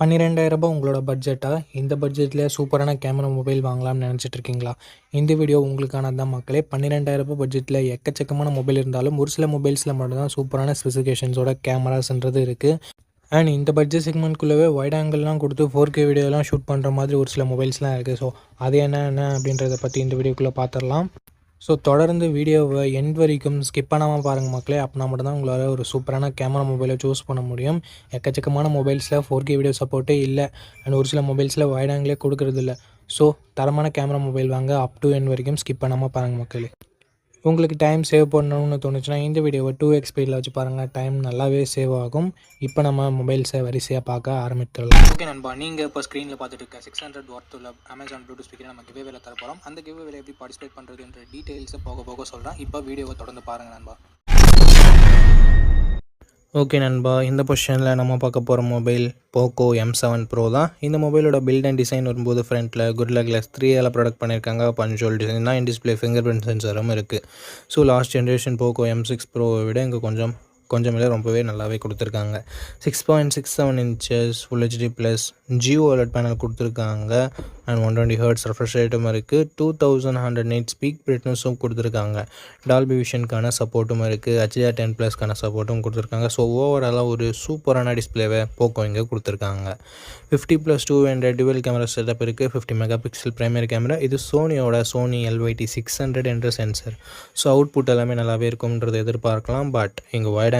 பன்னிரெண்டாயிரரூபா உங்களோட பட்ஜெட்டா இந்த பட்ஜெட்டில் சூப்பரான கேமரா மொபைல் வாங்கலாம்னு நினச்சிட்டு இருக்கீங்களா இந்த வீடியோ உங்களுக்கான தான் மக்களே. பன்னிரெண்டாயிரரூபா பட்ஜெட்டில் எக்கச்சக்கமான மொபைல் இருந்தாலும் ஒரு சில மொபைல்ஸில் மட்டும்தான் சூப்பரான ஸ்பெசிஃபிகேஷன்ஸோட கேமராஸ்ன்றது இருக்குது அண்ட் இந்த பட்ஜெட் செக்மெண்ட்குள்ளவே வைட் ஆங்கிள்லாம் கொடுத்து ஃபோர் கே வீடியோலாம் ஷூட் பண்ணுற மாதிரி ஒரு சில மொபைல்ஸ்லாம் இருக்குது ஸோ அது என்ன என்ன அப்படின்றத பற்றி இந்த வீடியோக்குள்ளே பார்த்துடலாம் ஸோ தொடர்ந்து வீடியோவை எண்ட் வரைக்கும் ஸ்கிப் பண்ணாமல் பாருங்கள் மக்களே. அப்படின்னா மட்டும்தான் உங்களால் ஒரு சூப்பரான கேமரா மொபைலை சூஸ் பண்ண முடியும். எக்கச்சக்கமான மொபைல்ஸில் ஃபோர் கே வீடியோ சப்போர்ட்டே இல்லை. அண்ட் ஒரு சில மொபைல்ஸில் வைடாங்களே கொடுக்கறதில்ல. ஸோ தரமான கேமரா மொபைல் வாங்க அப் டு எண்ட் வரைக்கும் ஸ்கிப் பண்ணாமல் பாருங்கள் மக்களே. உங்களுக்கு டைம் சேவ் பண்ணணும்னு தோணுச்சுன்னா இந்த வீடியோவை டூ எக்ஸ் ஸ்பீடில் வச்சு பாருங்கள் டைம் நல்லாவே சேவ் ஆகும். இப்போ நம்ம மொபைல்ஸை வரிசையாக பார்க்க ஆரம்பித்துடலாம். ஓகே நண்பா நீங்கள் இப்போ ஸ்க்ரீனில் பார்த்துட்டு இருக்க சிக்ஸ் ஹண்ட்ரட் ஒர்த் உள்ள அமேசான் ப்ளூடூத் ஸ்பீக்கர் நம்ம கிவே வேலை தர போகிறோம் அந்த கிவே வேலை எப்படி பார்ட்டிசிபேட் பண்ணுறதுன்ற டீட்டெயில்ஸை போக போக சொல்கிறேன் இப்போ வீடியோவை தொடர்ந்து பாருங்கள் நண்பா. ஓகே நண்பா இந்த பொசிஷனில் நம்ம பார்க்க போகிற mobile Poco M seven Pro தான். இந்த மொபைலோட பில்ட் அண்ட் டிசைன் வரும்போது ஃப்ரண்ட்டில் குட்ல கிளாஸ் த்ரீ ஏல ப்ராடக்ட் பண்ணியிருக்காங்க பஞ்சோல் டிசைன் தான். டிஸ்பிளே ஃபிங்கர் பிரிண்ட் சென்சரும் இருக்குது so last generation Poco M six ப்ரோவை விட இங்கே கொஞ்சம் கொஞ்சம் இல்லை ரொம்பவே நல்லாவே கொடுத்துருக்காங்க. Six point six seven inches full HD plus Jio alert panel கொடுத்துருக்காங்க. And one twenty hertz refresh ரேட்டும் இருக்குது two thousand hundred nit peak பிரிட்னஸும் கொடுத்துருக்காங்க. டால்பி விஷனுக்கான சப்போர்ட்டும் இருக்குது ஹெச்டிஆர் டென் ப்ளஸ்க்கான சப்போர்ட்டும் கொடுத்துருக்காங்க. ஸோ ஓவராலாக ஒரு சூப்பரான டிஸ்பிளேவை போக்கோ இங்கே கொடுத்துருக்காங்க. Fifty plus two hundred dual camera setup இருக்குது fifty mega pixel primary camera இது சோனியோட சோனி எல்வைடி சிக்ஸ் ஹண்ட்ரட் என்ற சென்சர் ஸோ அவுட்புட் எல்லாமே நல்லாவே இருக்கும்ன்றது எதிர்பார்க்கலாம். பட் இங்கே வைட்